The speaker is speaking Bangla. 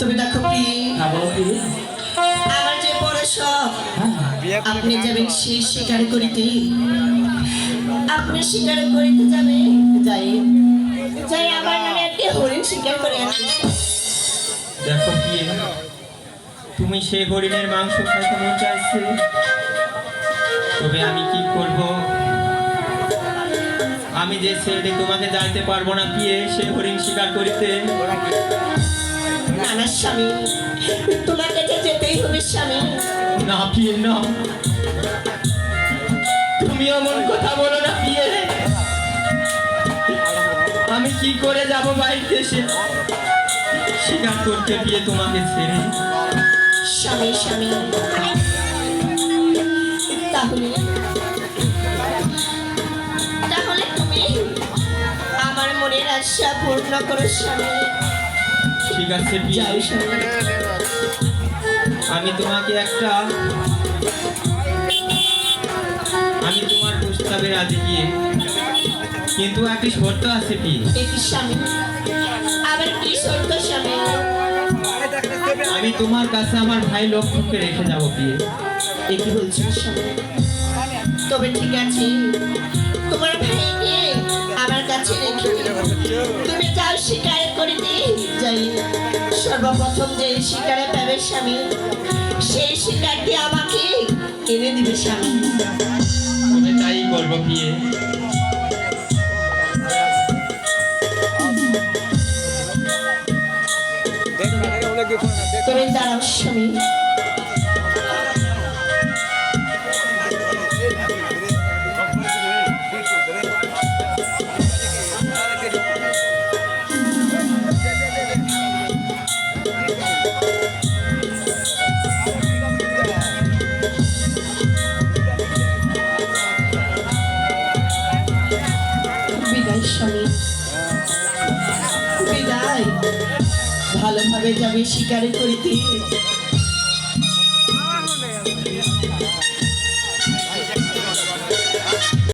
তুমি দেখো হ্যাঁ বলো প্রিয় আমার যে বড় শখ হ্যাঁ আপনি যাবেন সেই শিকার করিতে। আপনি শিকার করিতে যাবে? যাই। যাই আমার নামে একটি হরিণ শিকার করে দেখো কি তুমি সেই হরিণের মাংস খাইতে মন চাইছে? তবে আমি কি করব? আমি যে ছেড়ে তোমাকে যাইতে পারব না পিয়ে সে হরিণ শিকার করিতে? নানা স্বামী তোমাকে যে যেতেই হবে স্বামী। না পিয়ে না। তুমি এমন কথা বলো না পিয়ে আমি কি করে যাব বাড়িতে সে শিকার করতে পিয়ে তোমাকে ছেড়ে। স্বামী স্বামী তাহলে তুমি আমার মনের আশা পূর্ণ করো স্বামী। ঠিক আছে স্বামী। আমি তোমাকে একটা আমি তোমার প্রস্তাবে রাজি গিয়ে। কিন্তু একটি শর্ত আছে কি একটি স্বামী? আবার কি সত্য স্বামী? আমি তোমার কাছে আমার ভাই লক্ষ্মণকে রেখে যাব বিয়ে। এ কি বলছো স্বামী? তবে ঠিক আছে। তোমার ভাইকে আমার কাছে রেখে তুমি যাও শিকার করিতে? যাই সর্বপ্রথম যে শিকারে পাবে স্বামী সেই শিকারটি আমাকে এনে দিবে স্বামী। তবে তাই করব বিয়ে তুমি দাঁড়াও স্বামী। বিদায় ভালোভাবে যাবে শিকারে করিতে